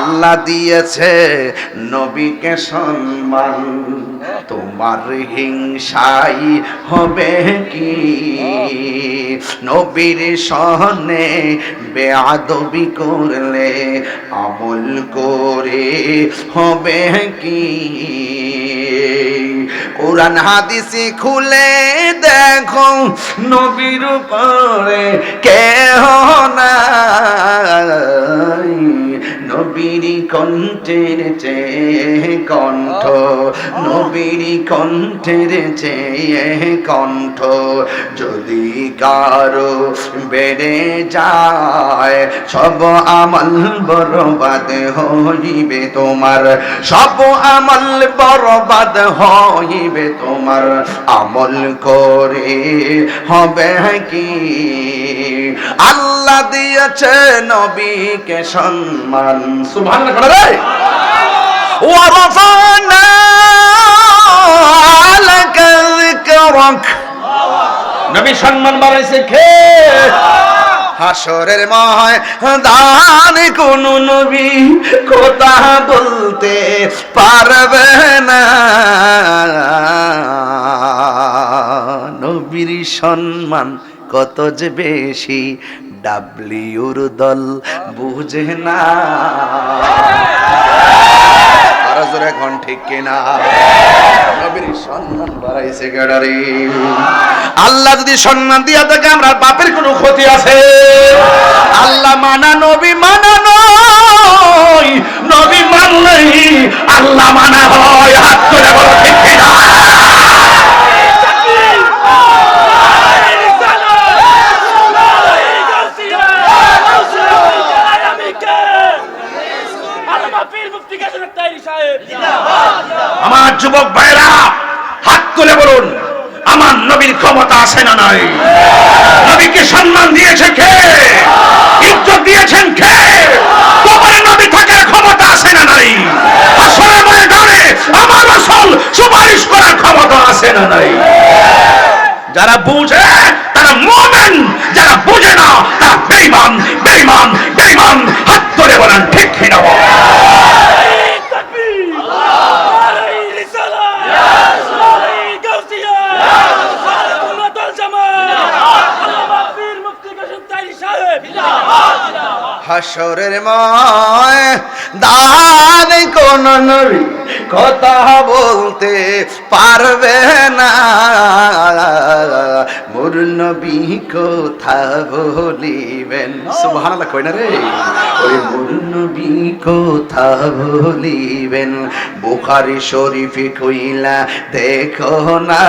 আল্লাহ দিয়েছে নবীকে সম্মান। তোমার হিংসাই হবে কি? নবীর সহনে বেআদবি করলে আমল করে হবে কি? কোরআন হাদিসি খুলে দেখো, নবীর উপরে কেহ নাই। নবীর কণ্ঠের চেয়ে কণ্ঠ, নবীর কণ্ঠের চেয়ে কণ্ঠ যদি কারও বেড়ে যায়, সব আমল বরবাদ হইবে তোমার, সব আমল বরবাদ হইবে তোমার, আমল করে হবে কি? আল্লাহ দিয়েছে নবীকে সম্মান সুবহানাল্লাহ পড়া যায়? ওয়া রাফানা আলাকা যিকরাক নবী সম্মান বাড়াইছে খে হাসরের ময় দান কোন নবী কথা বলতে পারবে না। নবীর সম্মান কত যে বেশি ডাব্লিউর দল বুঝে না। এখন ঠিক কিনা। আল্লাহ যদি সম্মান দিয়া থাকে, আমরা বাপের কোনো ক্ষতি আছে। আল্লাহ মানা, নবী মানা নবী মানলেই আল্লাহ মানা হয়। হাত বলো, ঠিক কিনা আমার যুবক ভাইরা হাত তুলে বলুন আমার নবীর ক্ষমতা আছে না নাই নবীকে সম্মান দিয়েছে কে ইজ্জত দিয়েছেন কে কবরে নবী থাকার ক্ষমতা আছে না নাই আসলে ময়দানে আমার আসল সুপারিশ করার ক্ষমতা আছে না নাই যারা বুঝে, তারা মোমেন যারা বুঝে না, তারা বেইমান বেইমান বেইমান হাত তুলে বলেন, ঠিক কিনা। হাসরের ময় দান কোন নবী কথা বলতে পারবে না। মোর নবী কথা বলিবেন? সুবহানাল্লাহ কই না রে। ওই মোর নবী কথা বলিবেন? বুখারী শরীফে কইলা, দেখো না।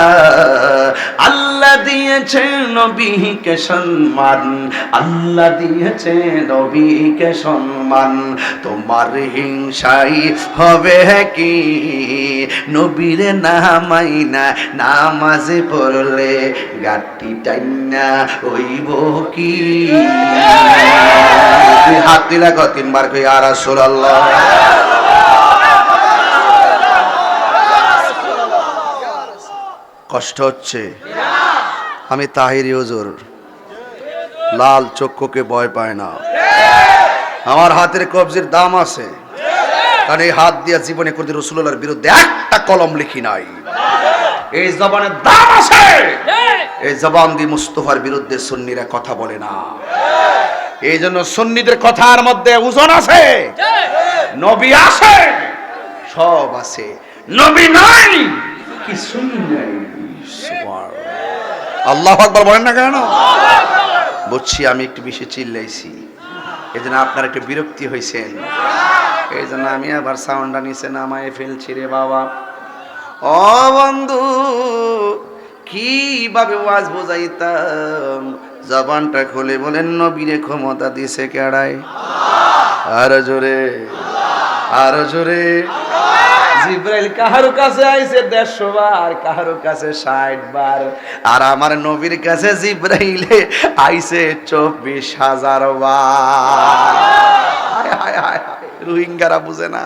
আল্লাহ দিয়েছে নবীকে সম্মান। আল্লাহ দিয়েছে নবীকে সম্মান। তোমার হিংসাই হবে কি? নবীরে নামাই না, নামাজে পড়লে গাটি টাইনা হইব কি? তুই হাত দিলা ক তিনবার কই আর রাসূলুল্লাহ। কষ্ট হচ্ছে। আমি তাহিরি হুজুর। লাল চক্ষুকে ভয় পায় না। আমার হাতের কবজির দাম আছে। কারণ এই হাত দিয়া জীবনে কোনদিন রসুল্লাহর বিরুদ্ধে একটা কলম লিখি নাই। এই জবানের দাম আছে। এই জবান দিয়ে মুস্তফার বিরুদ্ধে সুন্নিরা কথা বলে না। এই জন্য সুন্নিদের কথার মধ্যে ওজন আছে। নবী আছে সব আছে। নবী নাই, কি নাই আল্লাহ আকবার বলেন না কেন? বুঝছি, আমি একটু বেশি চিল্লাইছি। এই জন্য আপনার একটু বিরক্তি হয়েছেন এই জন্য আমি আবার সাউন্ডটা নিচে নামায় ফেলছি রে বাবা। ও বন্ধু কীভাবে ওয়াজ বোঝাইতাম? জবানটা খুলে বলেন, নবীরে ক্ষমতা দিছে কেড়ায় আর জোরে আর জোরে। জিব্রাইল, কাহারো কাছে আইছে দেড়শো বার, কাহারো কাছে ষাট বার। আর আমার নবীর কাছে জিব্রাইলে আইছে চব্বিশ হাজার বার। রোহিঙ্গারা বুঝে না।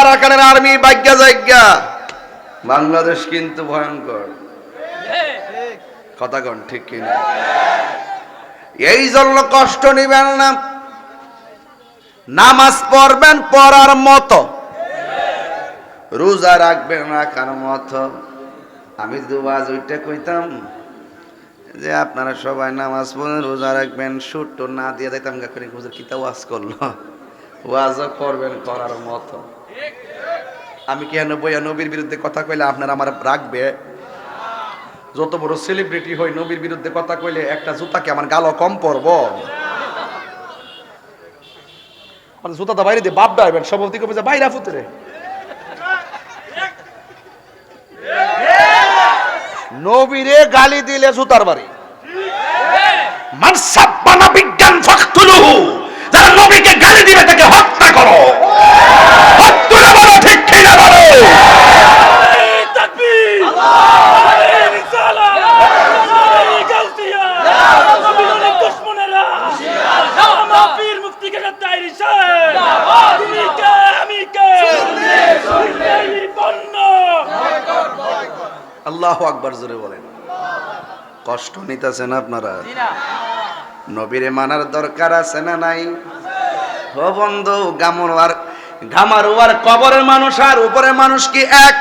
আরাকানের আর্মি বাগ্যা জায়গা। বাংলাদেশ কিন্তু ভয়ঙ্কর। কথা কন, ঠিক কিনা? এই জন্য কষ্ট নিবেন না। নামাজ পড়বেন, পড়ার মতো। রোজা রাখবেন রাখার মতো? আমি দুবাজ ওইটা কইতাম যে আপনারা সবাই নামাজ পড়েন রোজা রাখবেন সুট না দিয়ে দেখতাম গা করে হুজুর কিতা ওয়াজ করল। ওয়াজও করবেন, করার মতো। আমি কেন বইয়া নবীর বিরুদ্ধে কথা কইলে আপনারা আমার রাখবে? যত বড় সেলিব্রিটি হই, নবীর বিরুদ্ধে কথা কইলে একটা জুতাকে আমার গালও কম পরব। মানে জুতাটা বাইরে দিয়ে বাপ ডাইবেন সভাপতি কবে যে বাইরে ফুতরে নবীরে গালি দিলে জুতার বাড়ি। মান সাব্বানা বিজ্ঞান ফাকতুলুহু, যারা নবীকে গালি দিবে তাকে হত্যা করো। আল্লাহ আকবার জোরে বলেন। কষ্ট নিতেছেন আপনারা? নবীরে মানার দরকার আছে না নাই? ও বন্ধু গামরওয়ার গামারুয়ার কবরের মানুষ আর উপরের মানুষ কি এক?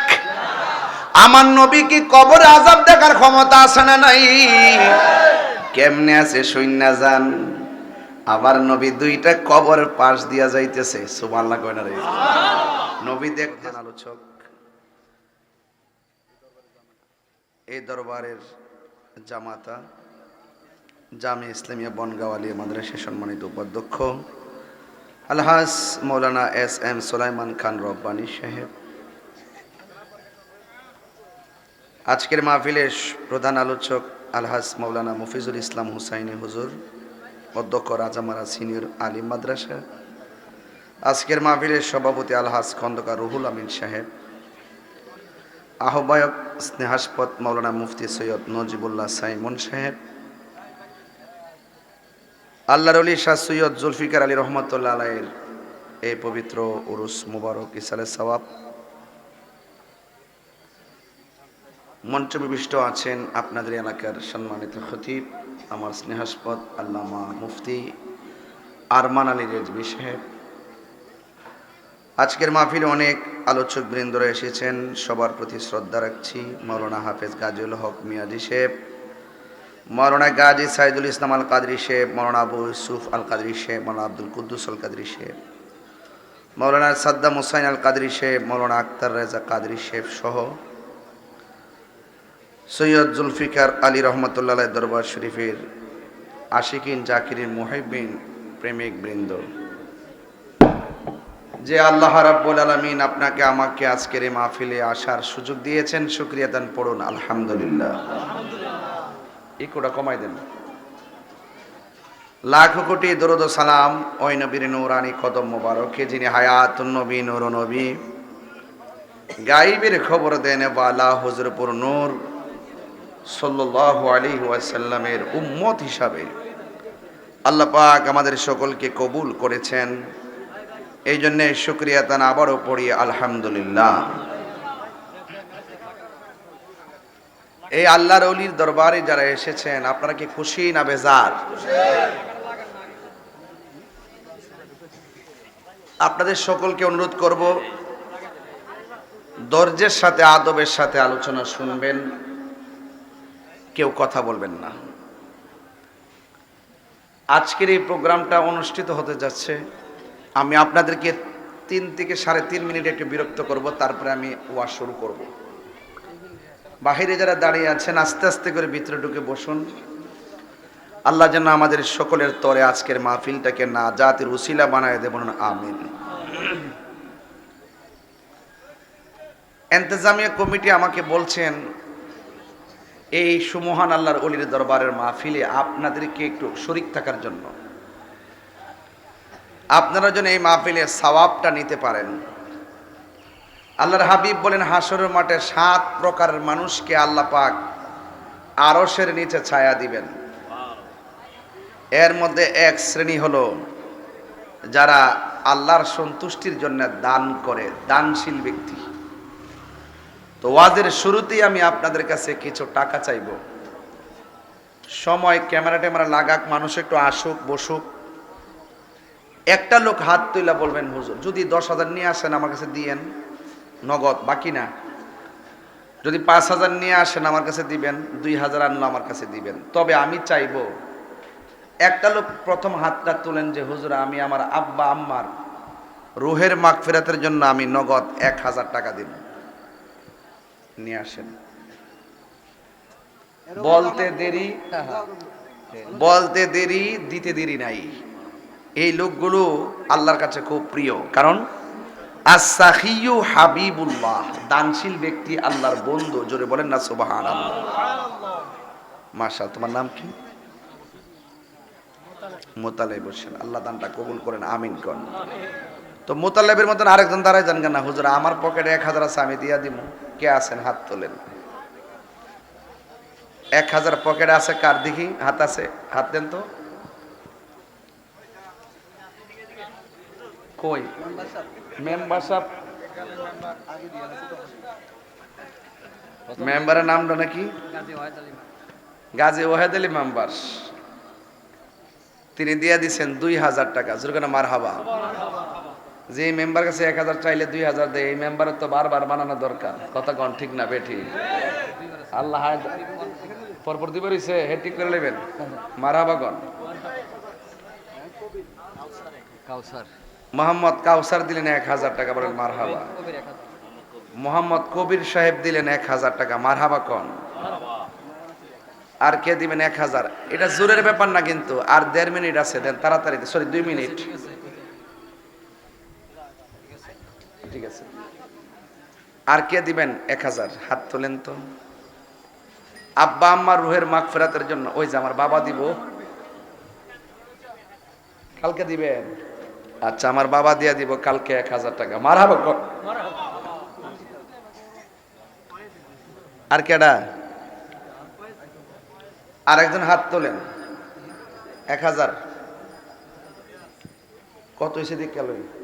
আমার নবী কি কবরে আজাব দেখার ক্ষমতা আছে না নাই? কেমনে আছে সৈন্য যান আবার নবী দুইটা কবর পাশ দিয়া যাইতেছে। সুবহানাল্লাহ কয় না রে? নবী দেখতেন আলোচক। এই দরবারের জামাতা জামে ইসলামিয়া বনগাওয়ালি মাদ্রাসা সম্মানিত উপাধ্যক্ষ, আলহাজ মৌলানা এস এম সোলাইমান খান রব্বানী সাহেব আজকের মাহফিলের প্রধান আলোচক আলহাজ মৌলানা মফিজুল ইসলাম হুসাইনি হুজুর, অধ্যক্ষ রাজামারা সিনিয়র আলিম মাদ্রাসা, আজকের মাহফিলের সভাপতি আলহাজ খন্দকার রুহুল আমিন সাহেব, আহ্বায়ক স্নেহাসপদ মৌলানা মুফতি সৈয়দ নজিবুল্লাহ সাইমন সাহেব, আল্লাহর আলী শাহ সৈয়দ জুলফিকার আলী রহমতুল্লাহ আলাইয়ের এই পবিত্র উরুস মুবারক ইসালে সওয়াব মঞ্চ বিশিষ্ট আছেন আপনাদের এলাকার সম্মানিত খতিব, আমার স্নেহাসপদ আল্লামা মুফতি আরমান আলী রেজবি সাহেব। আজকের মাহফিলে অনেক আলোচক বৃন্দরা এসেছেন, সবার প্রতি শ্রদ্ধা রাখছি। মৌলানা হাফেজ গাজুল হক মিয়াজি সাহেব, মৌলানা গাজী সাইদুল ইসলাম আল কাদরি সাহেব, মৌলানা আবু ইউসুফ আল কাদরি সাহেব, মৌলানা আব্দুল কুদ্দুস আল কাদরি সাহেব, মৌলানা সাদ্দাম হুসাইন আল কাদরি সাহেব, মৌলানা আক্তার রেজা কাদরি সাহেব সহ সৈয়দ জুলফিকার আলী রহমতুল্লাহ দরবার শরীফের আশিকিন জাকিরিন মুহিবিন প্রেমিক বৃন্দ। যে আল্লাহ রাব্বুল আলামিন আপনাকে, আমাকে আজকের এই মাহফিলে আসার সুযোগ দিয়েছেন, শুক্রিয়া দান পড়ুন, আলহামদুলিল্লাহ। এই কমাই দেন। লাখ কোটি দরুদ সালাম, ওই নবীর নূরানি কদম মোবারকে, যিনি হায়াতুন নবী নূর নবী। গাইবের খবর দেন বালা হুজুরপুর নূর। সাল্লাল্লাহু আলাইহি ওয়াসাল্লামের উম্মত হিসাবে আল্লাহ পাক আমাদের সকলকে কবুল করেছেন। এই জন্যে শুক্রিয়া তান আবারও পড়ি, আলহামদুলিল্লাহ। এই আল্লাহর অলির দরবারে যারা এসেছেন, আপনারা কি খুশি না বেজার? আপনাদের সকলকে অনুরোধ করব ধৈর্যের সাথে, আদবের সাথে আলোচনা শুনবেন। কেউ কথা বলবেন না। আজকের এই প্রোগ্রামটা অনুষ্ঠিত হতে যাচ্ছে। আমি আপনাদেরকে তিন থেকে সাড়ে তিন মিনিট একটু বিরক্ত করব, তারপরে আমি ওয়া শুরু করব। বাহিরে যারা দাঁড়িয়ে আছেন, আস্তে আস্তে করে ভিতরে ঢুকে বসুন। আল্লাহ যেন আমাদের সকলের তরে আজকের মাহফিলটাকে না জাতির উসিলা বানায় দেবেন আমিন। এন্তেজামিয়া কমিটি আমাকে বলছেন এই সুমহান আল্লাহর অলির দরবারের মাহফিলে আপনাদেরকে একটু শরিক থাকার জন্য। আপনারা যেন এই মাহফিলে সওয়াবটা নিতে পারেন। আল্লাহর হাবিব বলেন হাসরের মাঠে সাত প্রকারের মানুষকে আল্লাহ পাক আরশের নিচে ছায়া দিবেন। এর মধ্যে এক শ্রেণি হলো যারা আল্লাহর সন্তুষ্টির জন্য দান করে, দানশীল ব্যক্তি। তো ওয়াজের শুরুতেই আমি আপনাদের কাছে কিছু টাকা চাইব। সময় ক্যামেরা ট্যামেরা লাগাক, মানুষ একটু আসুক, বসুক। একটা লোক হাত তুইলা বলবেন, হুজুর, যদি দশ হাজার নিয়ে আসেন আমার কাছে দিয়েন, নগদ, বাকি না। যদি পাঁচ হাজার নিয়ে আসেন আমার কাছে দিবেন, দুই হাজার আনলো আমার কাছে দিবেন। তবে আমি চাইব, একটা লোক প্রথম হাতটা তুলেন যে, হুজুর, আমি আমার আব্বা, আম্মার রুহের মাগফিরাতের জন্য আমি নগদ এক হাজার টাকা দিব নিয়ে আসেন। বলতে দেরি বলতে দেরি দিতে দেরি নাই। এই লোকগুলো আল্লাহর কাছে খুব প্রিয়। কারণ আসাহিউ হাবিবুল্লাহ দানশীল ব্যক্তি আল্লাহর বন্ধু। জোরে বলেন না সুবাহান মাশা তোমার নাম কি? মোতালে বসেন। আল্লাহ দানটা কবুল করেন আমিন কন তো মোতালেবের মতন আরেকজন দাঁড়ায় যান কেন হুজুর, আমার পকেটে এক হাজার আছে, আমি দিয়া দিব কে আছেন? হাত তোলেন। এক হাজার পকেটে আছে, কার দেখি হাত আছে, হাত দেন তো। কই? মেম্বারশিপ। মেম্বারের নামটা নাকি? গাজী ওয়াহেদ আলী মেম্বার। তিনি দিয়ে দিচ্ছেন দুই হাজার টাকা। জুরগানা মার হাবা যে মেম্বার কাছে এক হাজার চাইলে দুই হাজার দেয় এই মেম্বারের তো বারবার বানানো দরকার। কথা কন ঠিক না বেঠি। আল্লাহ পরপর দিবে হে ঠিক করে নেবেন মার হাবা মোহাম্মদ কাউসার দিলেন এক হাজার টাকা বলেন মার হাবা। মোহাম্মদ কবির সাহেব দিলেন এক হাজার টাকা মার হাবা কন। আর কে দিবেন এক হাজার? এটা জোরের ব্যাপার না কিন্তু আর দেড় মিনিট আছে দেন তাড়াতাড়ি সরি দুই মিনিট। ঠিক আছে। আর কে দিবেন? এক হাজার। হাত তোলেন তো। আব্বা আম্মার রুহের মাগ ফেরাতের জন্য। ওই যে আমার বাবা দিব। কালকে দিবেন? আচ্ছা আমার বাবা দিয়া দিব কালকে এক হাজার টাকা। মারাবো ক- আর কেডা? আর একজন হাত তোলেন। এক হাজার। কত এসে দিক গেল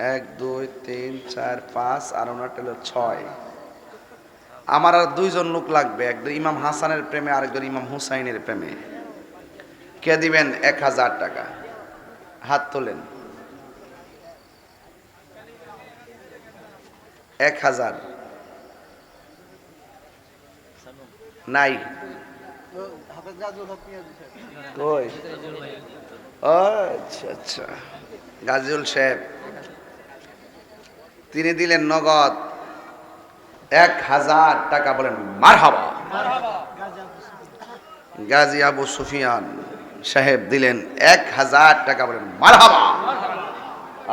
এক, দুই, তিন, চার, পাঁচ, আর ওনার হলো ছয়। আমার আর দুইজন লোক লাগবে, একজন ইমাম হাসানের প্রেমে, আরেকজন ইমাম হুসাইনের প্রেমে। কে দিবেন? এক হাজার টাকা। হাত তোলেন। এক হাজার। নাই। আচ্ছা আচ্ছা। গাজীউল সাহেব। তিনি দিলেন নগদ এক হাজার টাকা বলেন মারহাবা। গাজী আবু সুফিয়ান সাহেব দিলেন এক হাজার টাকা বলেন মারহাবা।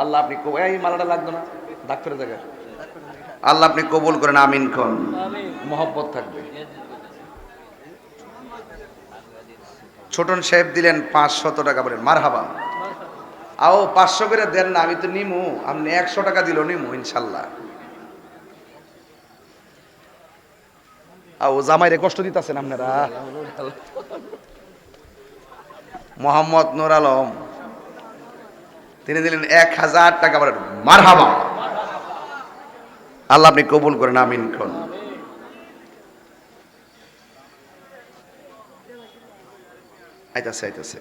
আল্লাহ আপনি এই মালাটা লাগতো না ডাক্তারের জায়গায় আল্লাহ আপনি কবুল করেন আমিন খন মহব্বত থাকবে। ছোটন সাহেব দিলেন পাঁচশত টাকা বলেন মারহাবা। আও পাঁচশো করে দেন না, আমি তো নিমু। আপনি একশো টাকা দিল নিমু, ইনশাল্লাহ। আও জামাইরে কষ্ট দিতেছেন আপনারা। মোহাম্মদ নুর আলম, তিনি দিলেন এক হাজার টাকা বলেন আল্লাহ আপনি কবুল করেন, আমিন খন আইতাছে আইতাছে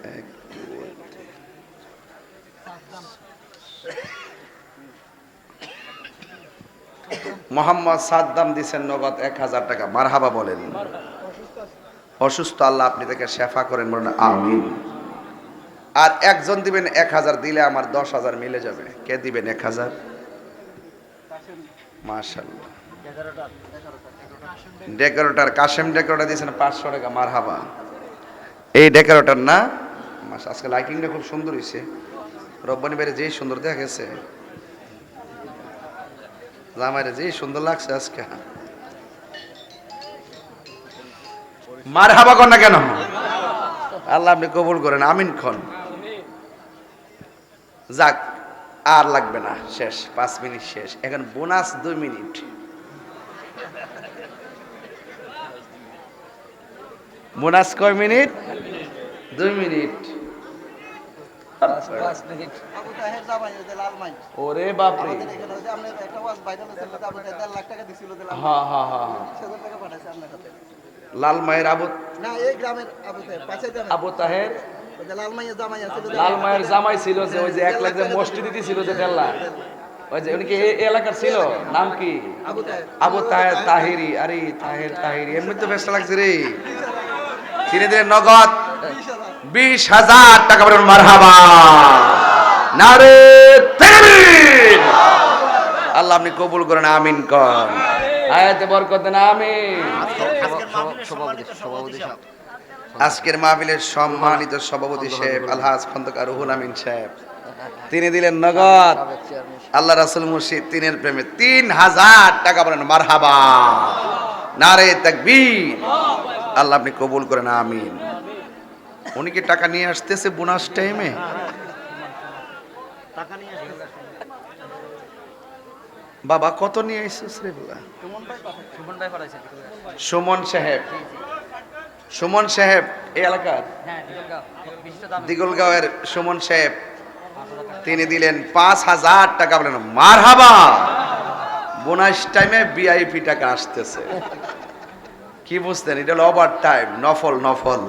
মোহাম্মদ সাদ্দাম দিছেন নগদ এক হাজার টাকা। মারহাবা বলেন। অসুস্থ আল্লাহ আপনি তাকে শেফা করেন বলেন, আমিন। আর একজন দিবেন এক হাজার, দিলে আমার দশ হাজার মিলে যাবে। কে দিবেন এক হাজার? মাশাল্লাহ ডেকোরেটর, কাশেম ডেকোরেটর দিয়েছেন পাঁচশো টাকা, মারহাবা। এই ডেকোরেটর না? আজকে লাইটিংটা খুব সুন্দর হয়েছে রব্বানি বাইরে যেই সুন্দর দেখা গেছে। জামাইরে যেই সুন্দর লাগছে আজকে। মার হাবা কর না কেন? আল্লাহ আপনি কবুল করেন আমিন খন। যাক আর লাগবে না শেষ পাঁচ মিনিট শেষ। এখন বোনাস দুই মিনিট। বোনাস কয় মিনিট? দুই মিনিট। ওরে বাপরে। হ্যাঁ হ্যাঁ হ্যাঁ। বিশ লাল মায়ের আবু না এই গ্রামের আবু তাহের? লাল মায়ের জামাই ছিল যে ওই যে এক লাখ যে মসজিদে দিছিল যে দেড় লাখ। ওই যে উনি কি এই এলাকার ছিল? নাম কি? আবু তাহের। তাহিরি। আরে তাহের তাহিরি। এমনি তো ব্যস্ত লাগছে রে। তিনি দিলেন নগদ। বিশ হাজার টাকা বলেন, মারহাবা। নারে আল্লাহ আপনি কবুল করেন, আমিন কর। আয়াতে বরকত দেন, আমিন। আজকের মাহফিলের সম্মানিত সভাপতি সাহেব আলহাজ খন্দকার রুহুল আমিন সাহেব। তিনি দিলেন নগদ। আল্লাহ রাসুল মুর্শিদ তিনের প্রেমে তিন হাজার টাকা বলেন, মারহাবা। নারে তাকবীর। আল্লাহ আপনি কবুল করেন, আমিন। উনি কি টাকা নিয়ে আসতেছে বোনাস টাইমে বাবা কত নিয়ে এসেছিস রে বাবা? সুমন সাহেব। সুমন সাহেব এই এলাকার হ্যাঁ দিগলগাঁওয়ের সুমন সাহেব তিনি দিলেন পাঁচ হাজার টাকা। বলেন মার হাবা বোনাস টাইমে ভিআইপি টাকা আসতেছে। কি বুঝতেন? এটা হলো ওভার টাইম নফল নফল।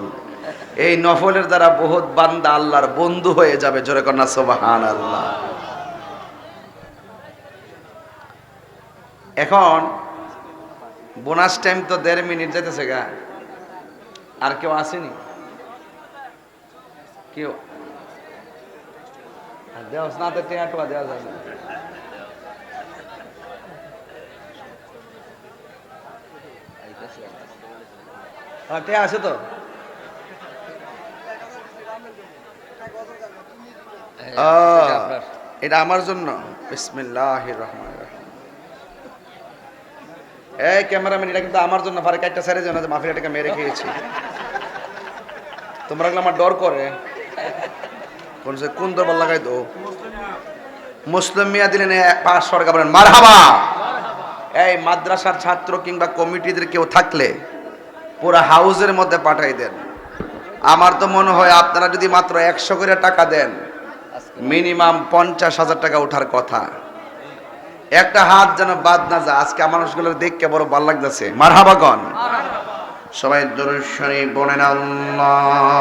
এই নফলের দ্বারা বহুত বান্দা আল্লাহর বন্ধু হয়ে যাবে, জোরে কন্যা সোবাহান আল্লাহ এখন বোনাস টাইম তো দেড় মিনিট যেতেছে গা। আর কেউ আসেনি? কেউ? না তো টেয়া দেওয়া হ্যাঁ আছে তো? এটা আমার জন্য। বিসমিল্লাহ রহমান এই ক্যামেরাম্যান এটা কিন্তু আমার জন্য। ফারে কাটটা সারে জানা যে মাফিয়া টাকা মেরে খেয়েছি। তোমরা আমার ডর করে। কোন সে কোন দরবার লাগাই তো মুসলিম মিয়া দিলেন পাঁচশো টাকা বলেন মারহাবা। এই মাদ্রাসার ছাত্র কিংবা কমিটিদের কেউ থাকলে পুরো হাউসের মধ্যে পাঠাই দেন। আমার তো মনে হয় আপনারা যদি মাত্র একশো করে টাকা দেন মিনিমাম পঞ্চাশ হাজার টাকা ওঠার কথা। একটা হাত যেন বাদ না যায়, আজকে মানুষগুলো দেখতে বড় ভালো লাগতেছে। মারহাবাগন সবাই দর্শনী বলেন, আল্লাহুম্মা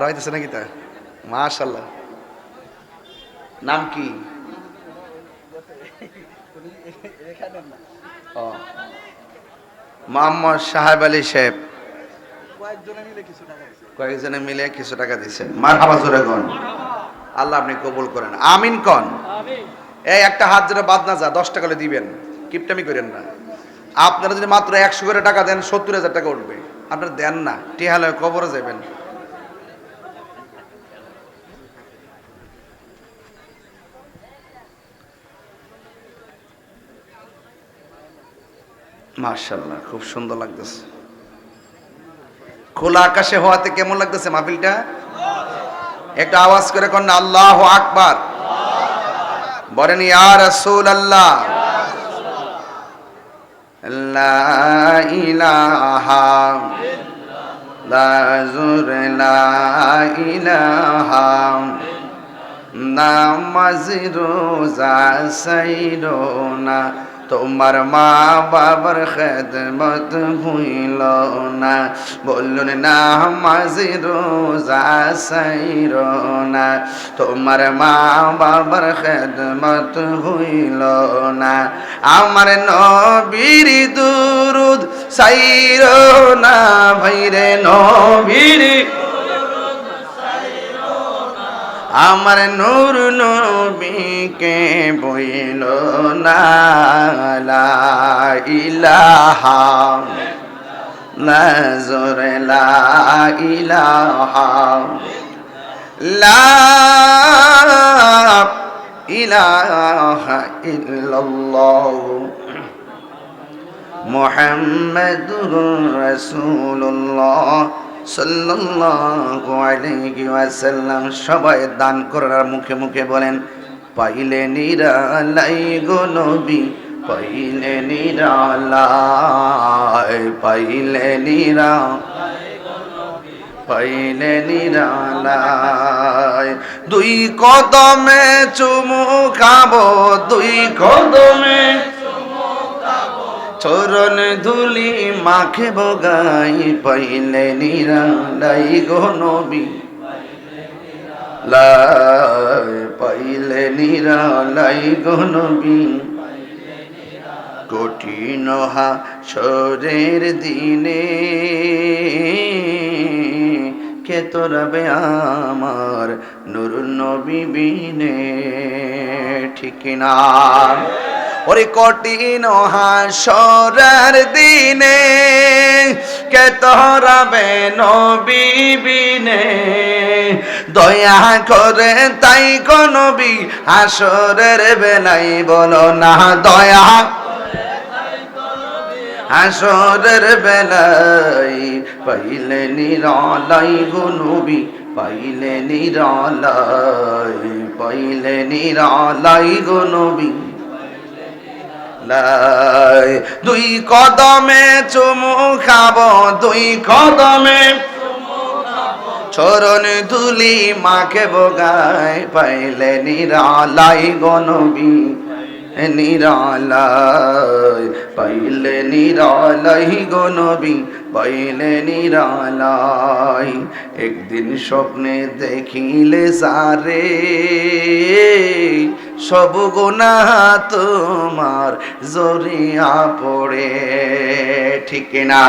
আর হইতেছে নাকি তা? মাশাল্লাহ নাম কি? মোহাম্মদ সাহেব আলী সাহেব কয়েকজনে মিলে কিছু টাকা দিছে। কয়েকজনে মিলে কিছু টাকা দিছে। মার হাবা আল্লাহ আপনি কবুল করেন। আমিন কন? এই একটা হাত যেটা বাদ না যা দশ টাকা করে দিবেন। কিপটামি করেন না। আপনারা যদি মাত্র একশো করে টাকা দেন সত্তর হাজার টাকা উঠবে। আপনারা দেন না টিহালে কবরে যাবেন। মার্শাল্লাহ খুব সুন্দর লাগতেছে। খোলা আকাশে হওয়াতে কেমন লাগতেছে মাহফিলটা? একটা আওয়াজ করে কন আল্লাহ আকবার। বলেন, ইয়া রাসূল আল্লাহ লা তোমার মা বাবার খেদমত ভুইল না। বলুন নামাজ রোজা সাইর না। তোমার মা বাবার খেদমত হইল না। আমার নবীর দুরুদ সাইর না ভাইরে, নবীর আমার নূর নবীকে বইল না ইলাহা নজর ইলাহা লা ইলাহা ইল্লাল্লাহ মুহাম্মাদুর রাসূলুল্লাহ সবাই দান করার মুখে মুখে বলেন, পাইলে নিরালাই গো নবী, পাইলে নিরালাই, পাইলে নিরা পাইলে নিরালাই। দুই কদমে চুমু খাব, দুই কদমে চরণ ধুলি মাখে বগাই পাইলে নিরালাই গো নবী। পাইলে নিরালাই গো নবী। কঠিন হাসরের দিনে কে তোরাবে আমার নুর নবী বিনে? ঠিক না। ওরে কঠিন হাসরের দিনে, কে তোরাবে নবী বিনে? দয়া করে তাই গো নবী হাসরের বেলাই বলো না, দয়া হাসরের বেলাই পাইলে নিরালাই গো নবী পাইলে নিরালাই পাইলে নিরালাই গো নবী লাই দুই কদমে চুমু খাব, দুই কদমে চরণ ধুলি মাকে বগায় পাইলে নিরালাই গনবী নিরালাই পাইলে নিরালাই গনবী পাইলে নিরালাই, একদিন স্বপ্নে দেখিলে সারে। সব গোনা তোমার জরিয়া পড়ে, ঠিক না?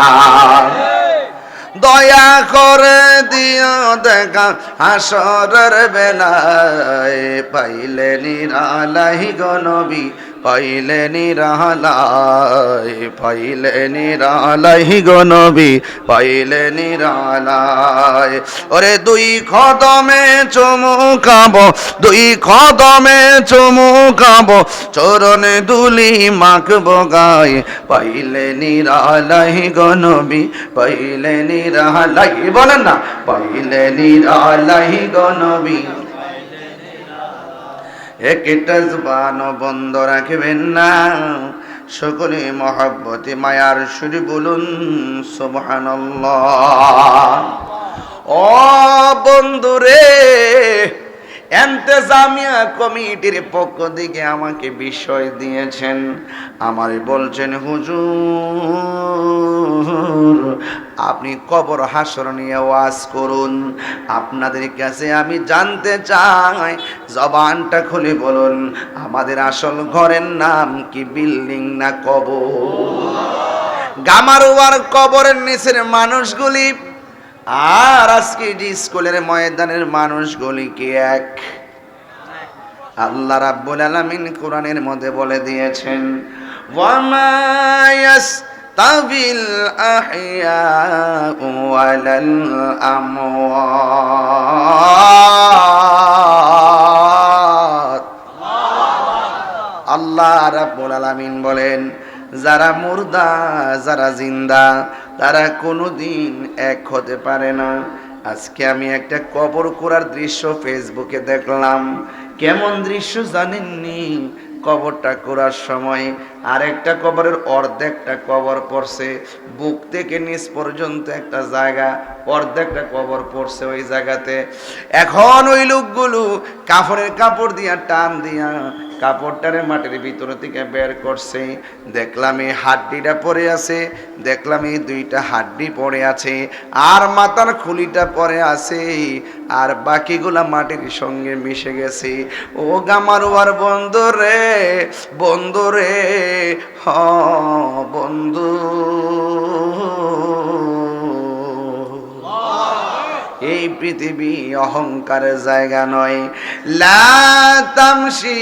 দয়া করে দিও দেখা হাসরের বেলায় পাইলে নিরালাই গনবী পাইলে নিরালাই পাইলে নিরালাই গনবী পাইলে নিরালাই। ওরে দুই খদমে চুমু খাব, দুই খদমে চুমু খাব চরণে দুলি মাখবো গায়ে। পাইলে নিরালাই গনবী পাইলে নিরালাই, বলেন না, পাইলে নিরালাই গনবী একটা জবান বন্ধ রাখবেন না। সকলে মহাব্বতে মায়ার সুরে বলুন সুবহানাল্লাহ। ও বন্ধুরে এন্তেজামিয়া কমিটির পক্ষ থেকে আমাকে বিষয় দিয়েছেন। আমারে বলছেন, হুজুর, আপনি কবর হাসর নিয়ে ওয়াজ করুন। আপনাদের কাছে আমি জানতে চাই, জবানটা খুলে বলুন, আমাদের আসল ঘরের নাম কি, বিল্ডিং না কবর? গামারুয়ার কবরের নিচের মানুষগুলি আর আজকে যে স্কুলের ময়দানের মানুষগুলি কি এক? আল্লাহ রাব্বুল আলামিন কোরআনের মধ্যে বলে দিয়েছেন, ওয়ামা ইয়াস্তাবিল আহইয়াউ ওয়ালাল আমওয়াত। আল্লাহ রাব্বুল আলামিন বলেন, যারা মুর্দা, যারা জিন্দা তারা কোনোদিন এক হতে পারে না। আজকে আমি একটা কবর করার দৃশ্য ফেসবুকে দেখলাম। কেমন দৃশ্য জানেননি? কবরটা করার সময় আরেকটা কবরের অর্ধেকটা কবর পড়ছে। বুক থেকে নিচ পর্যন্ত একটা জায়গা, অর্ধেকটা কবর পড়ছে ওই জায়গাতে। এখন ওই লোকগুলো কাপড়ের কাপড় দিয়া, টান দিয়া কাপড়টারে মাটির ভিতর থেকে বের করছে। দেখলাম এই হাড্ডিটা পড়ে আছে, দেখলাম এই দুইটা হাড্ডি পড়ে আছে, আর মাথার খুলিটা পড়ে আছে, আর বাকিগুলা মাটির সঙ্গে মিশে গেছে। ও গামারোয়ার বন্ধু রে বন্ধু রে, হ বন্ধু। এই পৃথিবী অহংকারের জায়গা নয়। লা তামশি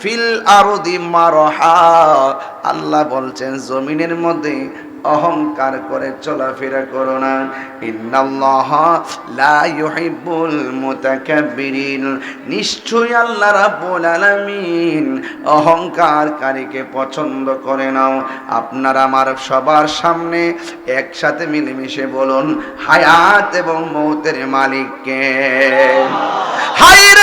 ফিল আরদি মারহা। আল্লাহ বলছেন জমিনের মধ্যে অহংকার করে চলাফেরা করো না। ইন্নাল্লাহ লা ইউহিব্বুল মুতাকাব্বিরিন। নিশ্চয়ই আল্লাহ রাব্বুল আলামিন অহংকারকারীকে পছন্দ করে নাও। আপনার আমার সবার সামনে একসাথে মিলেমিশে বলুন, হায়াত এবং মৌতের মালিককে। হায়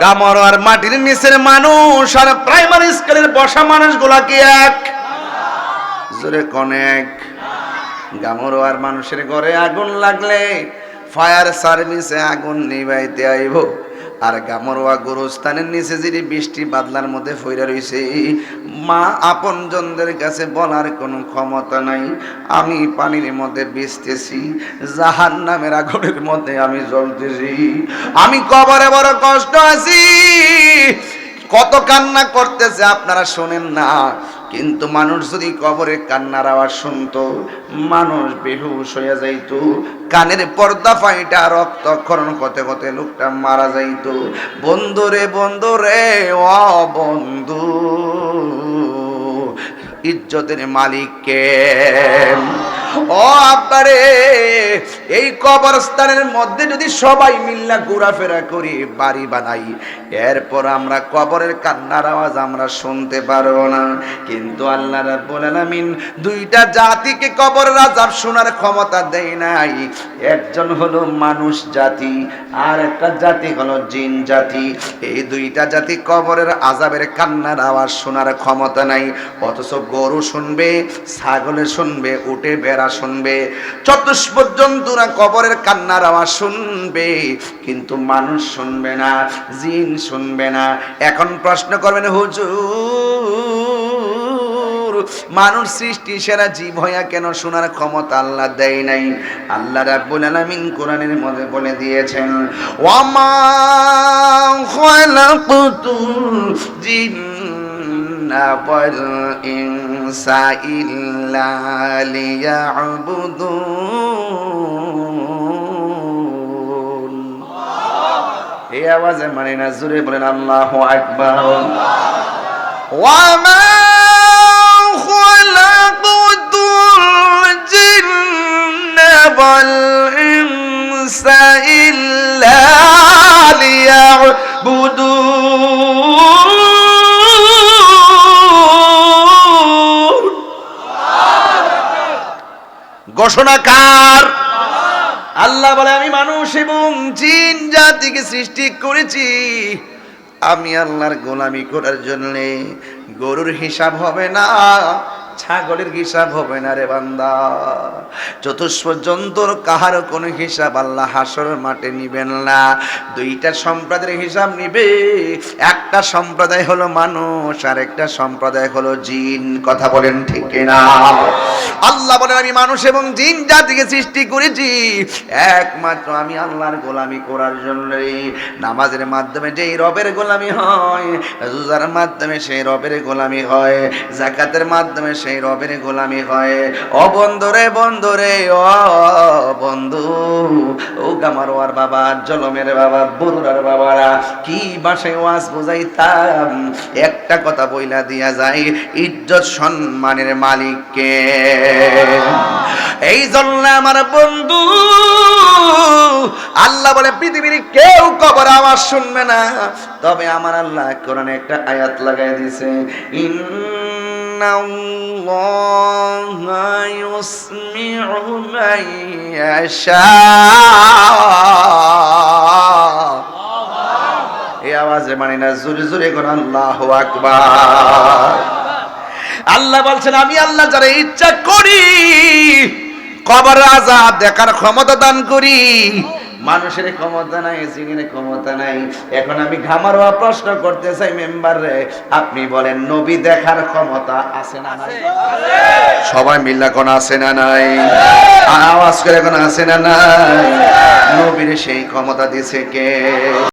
গামর মাটির নিচের মানুষ আর প্রাইমারি স্কুলের বসা মানুষগুলা কি এক? জোরে কনেক গামরো মানুষের ঘরে আগুন লাগলে ফায়ার সার্ভিসে আগুন নিবাইতে আইব। আর গামরোয়া গোরস্থানের নিচে যদি বৃষ্টি বাদলার মধ্যে ফইরা রইছে, মা আপনজনদের কাছে বলার কোনো ক্ষমতা নাই। আমি পানির মধ্যে বেচতেছি জাহান নামের আগুনের মধ্যে আমি জ্বলতেছি। আমি কবরে বড় কষ্ট আছি, কত কান্না করতেছে আপনারা শোনেন না। কিন্তু মানুষ যদি কবরে কান্নার আওয়াজ শুনত, মানুষ বেহুশ হয়ে যাইত। কানের পর্দা ফাইটা রক্তক্ষরণ কতে কতে লোকটা মারা যাইত। বন্ধুরে বন্ধুরে ও বন্ধু, ইজ্জতের মালিককে ও আব্বারে, এই কবরস্থানের মধ্যে যদি সবাই মিল্লা ঘোরাফেরা করি, বাড়ি বানাই, এরপর আমরা কবরের কান্নার আওয়াজ আমরা শুনতে পারব না। কিন্তু আল্লাহ রাব্বুল আলামিন দুইটা জাতিকে কবরের আযাব শোনার ক্ষমতা দেয় নাই। একজন হলো মানুষ জাতি, আর একটা জাতি হলো জিন জাতি। এই দুইটা জাতি কবরের আজাবের কান্নার আওয়াজ শোনার ক্ষমতা নাই। অথচ গরু শুনবে, ছাগলে শুনবে, উঠে বেড়া শুনবে চতুষ্পদ জন্তুরা কবরের কান্নার আওয়াজ শুনবে, কিন্তু মানুষ শুনবে না, জিন শুনবে না। এখন প্রশ্ন করবেন, হুজুর, মানুষ সৃষ্টি সেরা জীব হইয়া কেন শোনার ক্ষমতা আল্লাহ দেয় নাই? আল্লাহ রাব্বুল আলামিন কোরআনের মধ্যে বলে দিয়েছেন ওয়ামা খালাকুতুল জিন্না ওয়াল ইনসা ইল্লা লিয়াবুদুন এই আওয়াজে মানে না জুড়ে বলেন আল্লাহু আকবার ওয়ামা خلقت الجن والإنس إلا ليعبدون ঘোষণাকার আল্লাহ বলে, আমি মানুষ এবং জিন জাতিকে সৃষ্টি করেছি। আমি আল্লাহর গোলামি করার জন্যে গরুর হিসাব হবে না। ছাগলের হিসাব হবে না রে বান্দা। চতুষ্প জন্তুর কাহার কোনো হিসাব আল্লাহ হাসর মাঠে নিবেন না। দুইটা সম্প্রদায়ের হিসাব নিবে। একটা সম্প্রদায় হলো মানুষ আর একটা সম্প্রদায় হলো জিন। কথা বলেন ঠিক না আল্লাহ বলেন, আমি মানুষ এবং জিন জাতিকে সৃষ্টি করেছি। একমাত্র আমি আল্লাহর গোলামি করার জন্য নামাজের মাধ্যমে যেই রবের গোলামি হয়, রোজার মাধ্যমে সেই রবের গোলামি হয়। জাকাতের মাধ্যমে সেই রবের গোলামি হয়। ও বন্ধুরে বন্ধুরে, ও বন্ধু ও গামার ওয়ার বাবা, জলমের বাবা, বরুরার বাবারা, কি বাসায় ওয়াজ বুঝাইতাম? একটা কথা বইলা দিয়া যায় ইজ্জত সম্মানের মালিককে। এই জন্য আমার বন্ধু, আল্লাহ বলে, পৃথিবীর কেউ কবর আওয়াজ শুনবে না। তবে আমার আল্লাহ কোরআনে একটা আয়াত লাগাই দিয়েছে ইন্নাল্লাহা ইউসমিউ মান ইয়াশা এই আওয়াজে মানে না, জোরে জোরে কোন আল্লাহ আকবার। আল্লাহ বলছেন, আমি আল্লাহ যারা ইচ্ছা করি কবর আজাব দেখার ক্ষমতা দান করি। মানুষের ক্ষমতা নাই, জিনের ক্ষমতা নাই। এখন আমি ঘামারোয়া প্রশ্ন করতে চাই, মেম্বার রে, আপনি বলেন, নবী দেখার ক্ষমতা আছে না নাই? সবাই মিল্লা কোন আছে না নাই? আওয়াজ করে কোন আছে না নাই? নবীর সেই ক্ষমতা দিছে কে?